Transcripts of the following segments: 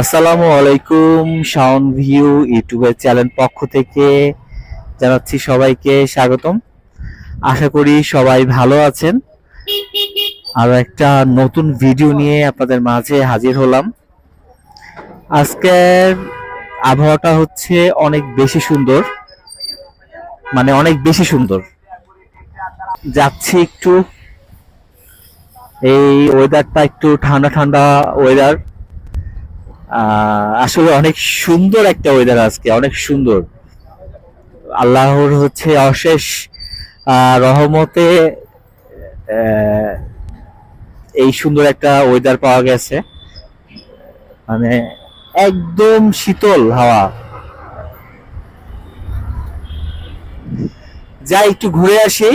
আসসালামু আলাইকুম, শাওন ভিউ ইউটিউবের চ্যানেল পক্ষ থেকে জানাচ্ছি সবাইকে স্বাগতম। আশা করি সবাই ভালো আছেন। আর একটা নতুন ভিডিও নিয়ে আপনাদের মাঝে হাজির হলাম। আজকের আবহাওয়াটা হচ্ছে অনেক বেশি সুন্দর মানে অনেক বেশি সুন্দর। যাচ্ছি একটু, এই ওয়েদারটা একটু ঠান্ডা ঠান্ডা ওয়েদার আসলে অনেক সুন্দর একটা ওয়েদার আজকে, অনেক সুন্দর। আল্লাহর হচ্ছে অশেষ রহমতে এই সুন্দর একটা ওয়েদার পাওয়া গেছে। মানে একদম শীতল হাওয়া। যাই একটু ঘুরে আসি।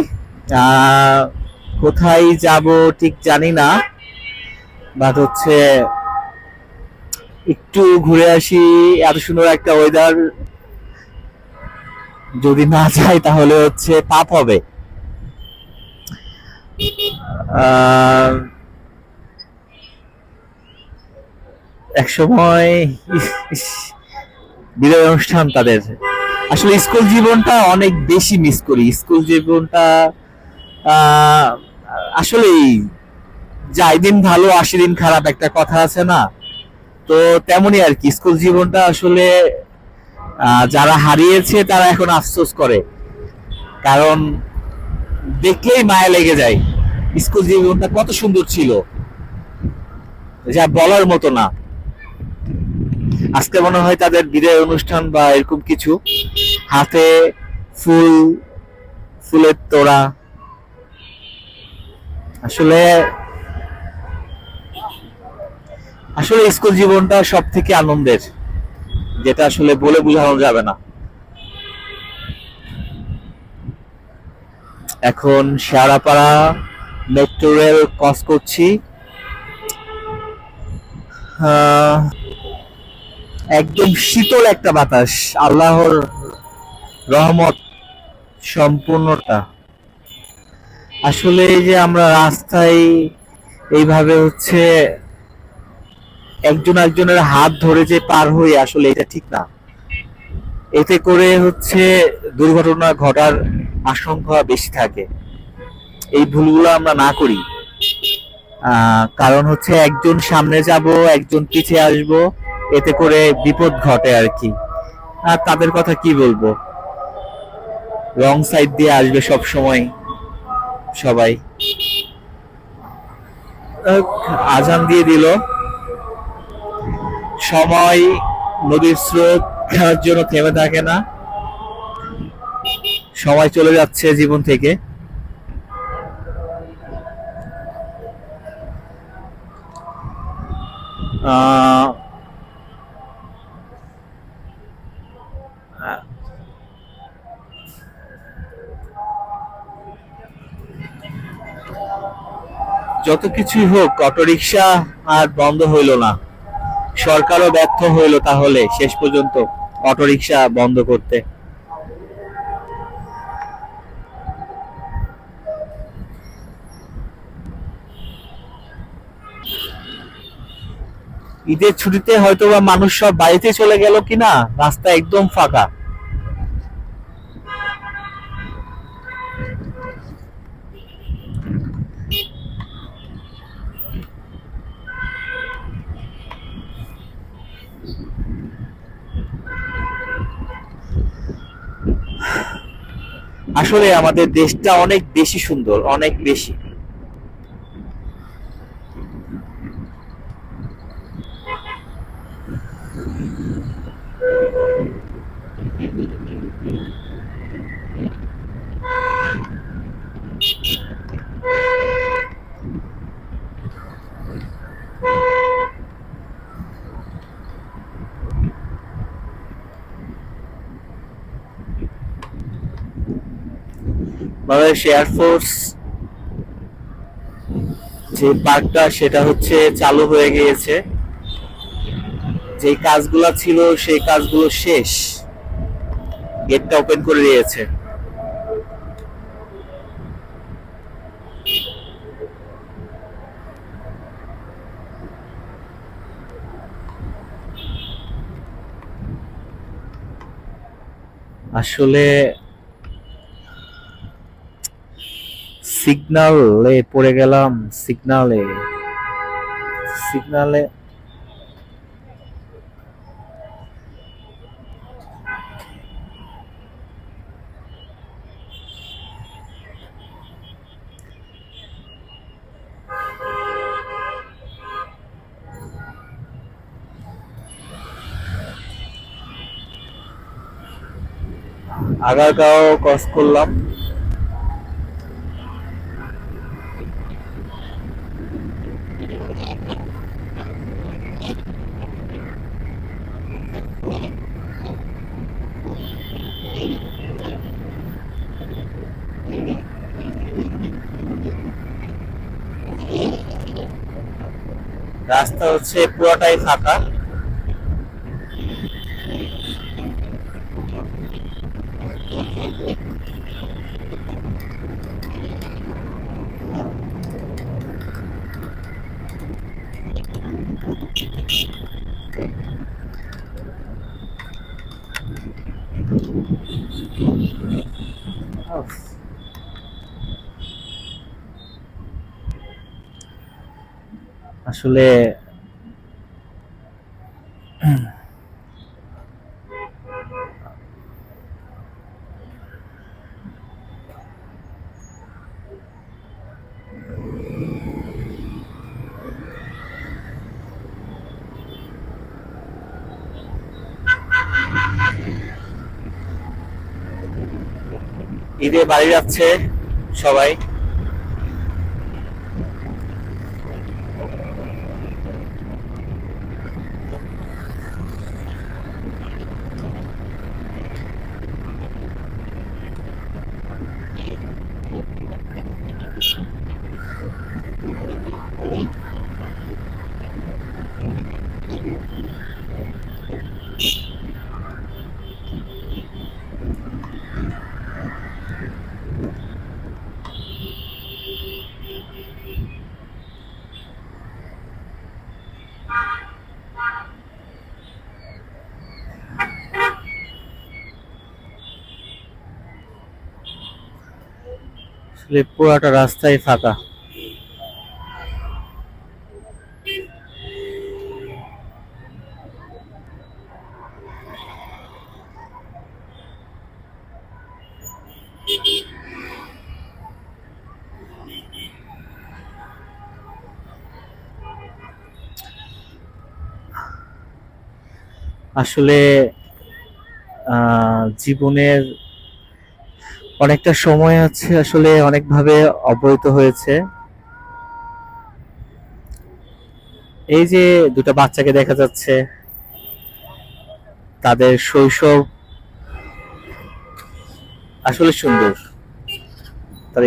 কোথায় যাব ঠিক জানি না বাট হচ্ছে একটু ঘুরে আসি, এত সুন্দর একটা ওয়েদার যদি না যাই তাহলে হচ্ছে পাপ হবে। এক সময় বিদায় অনুষ্ঠান তাদের। আসলে স্কুল জীবনটা অনেক বেশি মিস করি। স্কুল জীবনটা আসলেই যাই দিন ভালো আশি দিন খারাপ একটা কথা আছে না। তো তেমনই আর কি, স্কুল জীবনটা আসলে যারা হারিয়েছে তারা এখন আফসোস করে। কারণ দেখলেই মায়া লেগে যায়, স্কুল জীবনটা কত সুন্দর ছিল। যা বলার মতো না। আজকে মনে হয় তাদের বিদায় অনুষ্ঠান বা এরকম কিছু, হাতে ফুল, ফুলের তোড়া। আসলে আসলে স্কুল জীবনটা সব থেকে আনন্দের, যেটা আসলে বলে বোঝানো যাবে না। এখন শেয়ারাপাড়া মেট্রো রেল ক্রস করছি। একদম শীতল একটা বাতাস। আল্লাহর রহমত সম্পূর্ণটা। আসলে এই যে আমরা রাস্তায় এইভাবে হচ্ছে একজন একজনের হাত ধরে যে পার হই আসলে এটা ঠিক না। এতে করে হচ্ছে দুর্ঘটনা ঘটার আশঙ্কা বেশি থাকে। এই ভুলগুলো আমরা না করি। কারণ হচ্ছে একজন সামনে যাব, একজন পিছিয়ে আসব, এতে করে বিপদ ঘটে আর কি। আর তাদের কথা কি বলব? রং সাইড দিয়ে আসবে সব সময় সবাই। আজান দিয়ে দিল। সময় নদীর স্রোত জন্য থেমে থাকে না। সময় চলে যাচ্ছে জীবন থেকে। যত কিছুই হোক, অটোরিকশা আর বন্ধ হইল না। সরকারও ব্যর্থ হইল তাহলে শেষ পর্যন্ত অটোরিকশা বন্ধ করতে। ঈদের ছুটিতে হয়তো বা মানুষ সব বাড়িতে চলে গেল কিনা? রাস্তা একদম ফাঁকা। আসলে আমাদের দেশটা অনেক বেশি সুন্দর অনেক বেশি। বাংলাদেশ এয়ারফোর্স যে পার্কটা, সেটা হচ্ছে চালু হয়ে গিয়েছে। যে কাজগুলো ছিল, সেই কাজগুলো শেষ। গেটটা ওপেন করে দিয়েছে। আসলে সিগনালে পড়ে গেলাম সিগনালে। সিগনালে আগারগাঁও ক্রস করলাম। রাস্তা হচ্ছে পুরোটাই ফাঁকা। আসলে ঈদে বাড়ি যাচ্ছে সবাই। আসলে পুরাটা রাস্তায় ফাঁকা। আসলে জীবনের অনেকটা সময় আছে আসলে অনেকভাবে অবহিত হয়েছে। এই যে দুটো বাচ্চাকে দেখা যাচ্ছে, তাদের শৈশব আসলে সুন্দর। তার